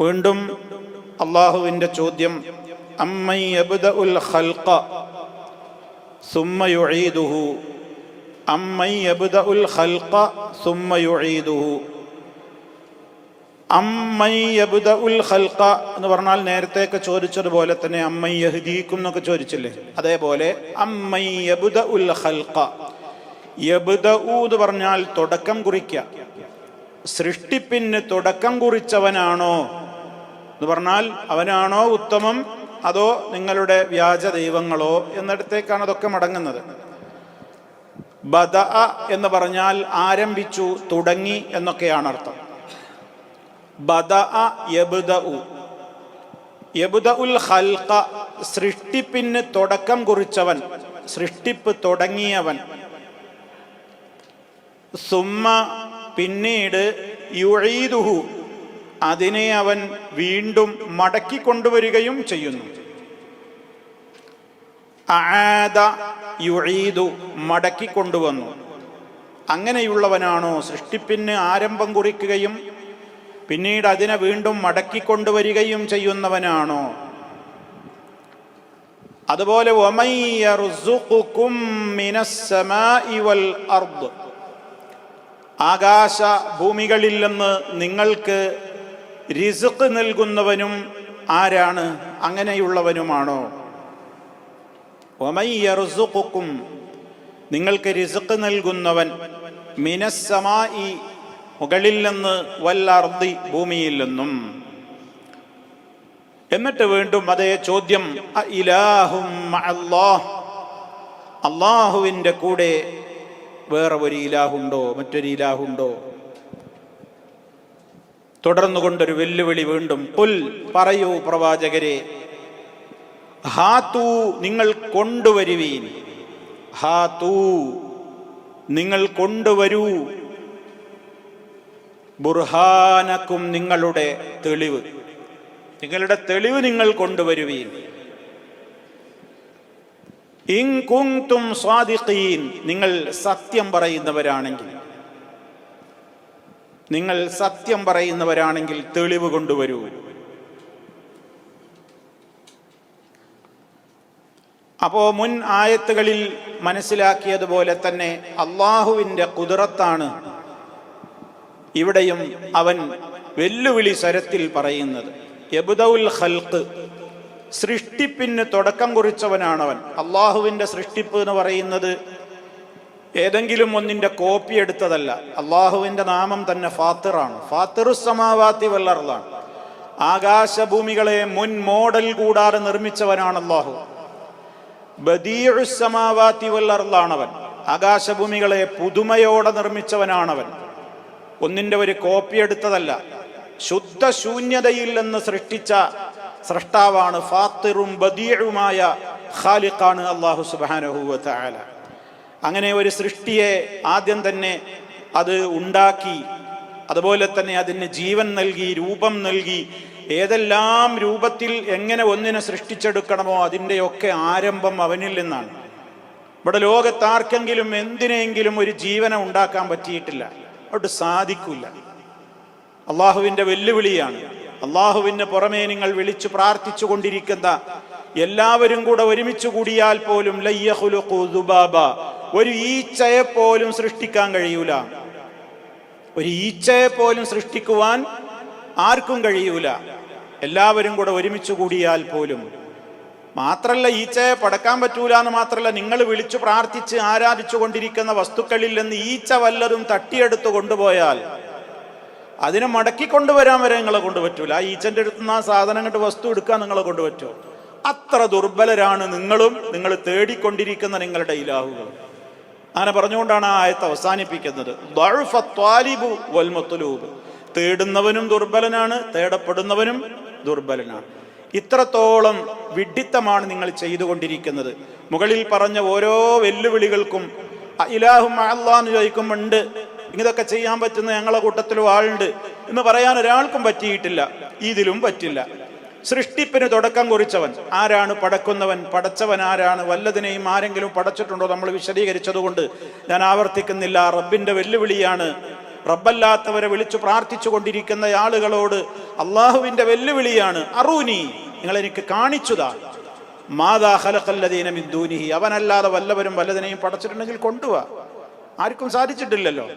വീണ്ടും അള്ളാഹുവിന്റെ ചോദ്യം അമ്മൈ അമ്മൈ അമ്മൈ ഖൽഖ എന്ന് പറഞ്ഞാൽ നേരത്തെയൊക്കെ ചോദിച്ചതുപോലെ തന്നെ അമ്മൈ യഹ്ദീക്കും എന്നൊക്കെ ചോദിച്ചില്ലേ? അതേപോലെ അമ്മൈ ഖൽഖ. എന്ന് പറഞ്ഞാൽ തുടക്കം കുറിക്കുക സൃഷ്ടിപ്പിന് തുടക്കം കുറിച്ചവനാണോ? എന്ന് പറഞ്ഞാൽ അവനാണോ ഉത്തമം അതോ നിങ്ങളുടെ വ്യാജ ദൈവങ്ങളോ എന്നിടത്തേക്കാണ് അതൊക്കെ മടങ്ങുന്നത്. ബദ എന്ന് പറഞ്ഞാൽ ആരംഭിച്ചു തുടങ്ങി എന്നൊക്കെയാണ് അർത്ഥം. ബദ യബ്ദഉ. യബ്ദഉൽ ഹൽക്ക സൃഷ്ടിപ്പിന് തുടക്കം കുറിച്ചവൻ സൃഷ്ടിപ്പ് തുടങ്ങിയവൻ. സുമ്മ പിന്നീട് യുഴീദുഹു അതിനെ അവൻ വീണ്ടും മടക്കി കൊണ്ടുവരികയും ചെയ്യുന്നു. മടക്കി കൊണ്ടുവന്നു. അങ്ങനെയുള്ളവനാണോ സൃഷ്ടിപ്പിന് ആരംഭം കുറിക്കുകയും പിന്നീട് അതിനെ വീണ്ടും മടക്കി കൊണ്ടുവരികയും ചെയ്യുന്നവനാണോ? അതുപോലെ ആകാശ ഭൂമികളിൽ നിന്ന് നിങ്ങൾക്ക് റിസുക്ക് നൽകുന്നവനും ആരാണ്? അങ്ങനെയുള്ളവനുമാണോ? ഒമയ്യറുസുക്കും നിങ്ങൾക്ക് റിസുക്ക് നൽകുന്നവൻ മിനസ്സമായി മുകളിൽ നിന്ന് വല്ലർദി ഭൂമിയിൽ നിന്നും. എന്നിട്ട് വീണ്ടും അതേ ചോദ്യം അള്ളാഹുവിന്റെ കൂടെ വേറെ ഒരു ഇലാഹുണ്ടോ? മറ്റൊരു ഇലാഹുണ്ടോ? തുടർന്നു കൊണ്ടൊരു വെല്ലുവിളി വീണ്ടും. പുൽ പറയൂ പ്രവാചകരെ ഹാത്തൂ നിങ്ങൾ കൊണ്ടുവരുവീൻ. ഹാത്തൂ നിങ്ങൾ കൊണ്ടുവരൂ. ബുർഹാനക്കും നിങ്ങളുടെ തെളിവ്. നിങ്ങളുടെ തെളിവ് നിങ്ങൾ കൊണ്ടുവരുവീൻ. ഇൻ കുങ്തും സ്വാദിഖീൻ നിങ്ങൾ സത്യം പറയുന്നവരാണെങ്കിൽ. നിങ്ങൾ സത്യം പറയുന്നവരാണെങ്കിൽ തെളിവ് കൊണ്ടുവരൂ. അപ്പോ മുൻ ആയത്തുകളിൽ മനസ്സിലാക്കിയതുപോലെ തന്നെ അള്ളാഹുവിന്റെ കുതിറത്താണ് ഇവിടെയും അവൻ വെല്ലുവിളി സ്വരത്തിൽ പറയുന്നത്. എബുദൗൽ ഹൽക്ക് സൃഷ്ടിപ്പിന് തുടക്കം കുറിച്ചവനാണവൻ. അള്ളാഹുവിന്റെ സൃഷ്ടിപ്പ് എന്ന് പറയുന്നത് ഏതെങ്കിലും ഒന്നിന്റെ കോപ്പി എടുത്തതല്ല. അള്ളാഹുവിന്റെ നാമം തന്നെ ഫാത്തിറാണ്. ഫാത്തിറുസമാവാത്തി വല്ലറലാണ് ആകാശഭൂമികളെ മുൻ മോഡൽ കൂടാതെ നിർമ്മിച്ചവനാണ് അള്ളാഹു. ബദീഉസമാവാത്തി വല്ലറലാണവൻ ആകാശഭൂമികളെ പുതുമയോടെ നിർമ്മിച്ചവനാണവൻ. ഒന്നിന്റെ ഒരു കോപ്പി എടുത്തതല്ല. ശുദ്ധ ശൂന്യതയിൽ നിന്ന് സൃഷ്ടിച്ച സൃഷ്ടാവാണ് ഫാത്തിറും ബദീഴുമായ ഖാലിഖാണ് അള്ളാഹു സുബാനഹുവ തആല. അങ്ങനെ ഒരു സൃഷ്ടിയെ ആദ്യം തന്നെ അത് ഉണ്ടാക്കി അതുപോലെ തന്നെ അതിന് ജീവൻ നൽകി രൂപം നൽകി ഏതെല്ലാം രൂപത്തിൽ എങ്ങനെ ഒന്നിനെ സൃഷ്ടിച്ചെടുക്കണമോ അതിന്റെയൊക്കെ ആരംഭം അവനിൽ നിന്നാണ്. ഇവിടെ ലോകത്താർക്കെങ്കിലും എന്തിനെങ്കിലും ഒരു ജീവനെ ഉണ്ടാക്കാൻ പറ്റിയിട്ടില്ല. അവിടെ സാധിക്കില്ല. അള്ളാഹുവിന്റെ വെല്ലുവിളിയാണ്. അള്ളാഹുവിന് പുറമേ നിങ്ങൾ വിളിച്ചു പ്രാർത്ഥിച്ചു കൊണ്ടിരിക്കുന്ന എല്ലാവരും കൂടെ ഒരുമിച്ച് കൂടിയാൽ പോലും ഒരു ഈച്ചയെ പോലും സൃഷ്ടിക്കാൻ കഴിയൂല. ഒരു ഈച്ചയെ പോലും സൃഷ്ടിക്കുവാൻ ആർക്കും കഴിയൂല. എല്ലാവരും കൂടെ ഒരുമിച്ച് കൂടിയാൽ പോലും. മാത്രല്ല ഈച്ചയെ പടക്കാൻ പറ്റൂല എന്ന് മാത്രല്ല നിങ്ങൾ വിളിച്ചു പ്രാർത്ഥിച്ച് ആരാധിച്ചു കൊണ്ടിരിക്കുന്ന വസ്തുക്കളിൽ നിന്ന് ഈച്ച വല്ലതും തട്ടിയെടുത്ത് കൊണ്ടുപോയാൽ അതിനെ മടക്കി കൊണ്ടുവരാൻ വരെ നിങ്ങളെ കൊണ്ട് പറ്റൂല. ആ ഈച്ചന്റെ അടുത്ത് നിന്ന് ആ സാധനം കണ്ട് വസ്തു എടുക്കാൻ നിങ്ങളെ കൊണ്ട് അത്ര ദുർബലരാണ് നിങ്ങളും നിങ്ങൾ തേടിക്കൊണ്ടിരിക്കുന്ന നിങ്ങളുടെ ഇലാഹുകൾ. അങ്ങനെ പറഞ്ഞുകൊണ്ടാണ് ആ ആയത്ത് അവസാനിപ്പിക്കുന്നത്. തേടുന്നവനും ദുർബലനാണ് തേടപ്പെടുന്നവനും ദുർബലനാണ്. ഇത്രത്തോളം വിഡിത്തമാണ് നിങ്ങൾ ചെയ്തുകൊണ്ടിരിക്കുന്നത്. മുകളിൽ പറഞ്ഞ ഓരോ വെല്ലുവിളികൾക്കും ഇലാഹും അള്ളാന്ന് ചോദിക്കുമുണ്ട് ഇതൊക്കെ ചെയ്യാൻ പറ്റുന്ന ഞങ്ങളെ കൂട്ടത്തിലും ആളുണ്ട് എന്ന് പറയാൻ ഒരാൾക്കും പറ്റിയിട്ടില്ല. ഇതിലും പറ്റില്ല. സൃഷ്ടിപ്പിന് തുടക്കം കുറിച്ചവൻ. ആരാണ് പടക്കുന്നവൻ? പടച്ചവൻ ആരാണ്? വല്ലതിനെയും ആരെങ്കിലും പടച്ചിട്ടുണ്ടോ? നമ്മൾ വിശദീകരിച്ചതുകൊണ്ട് ഞാൻ ആവർത്തിക്കുന്നില്ല. റബ്ബിന്റെ വെല്ലുവിളിയാണ്. റബ്ബല്ലാത്തവരെ വിളിച്ചു പ്രാർത്ഥിച്ചു കൊണ്ടിരിക്കുന്ന ആളുകളോട് അള്ളാഹുവിന്റെ വെല്ലുവിളിയാണ്. അറൂനി നിങ്ങൾ എനിക്ക് കാണിച്ചുതാ. മാതാ അവനല്ലാതെ വല്ലവരും വല്ലതിനെയും പടച്ചിട്ടുണ്ടെങ്കിൽ കൊണ്ടുവാ. ആർക്കും സാധിച്ചിട്ടില്ലല്ലോ.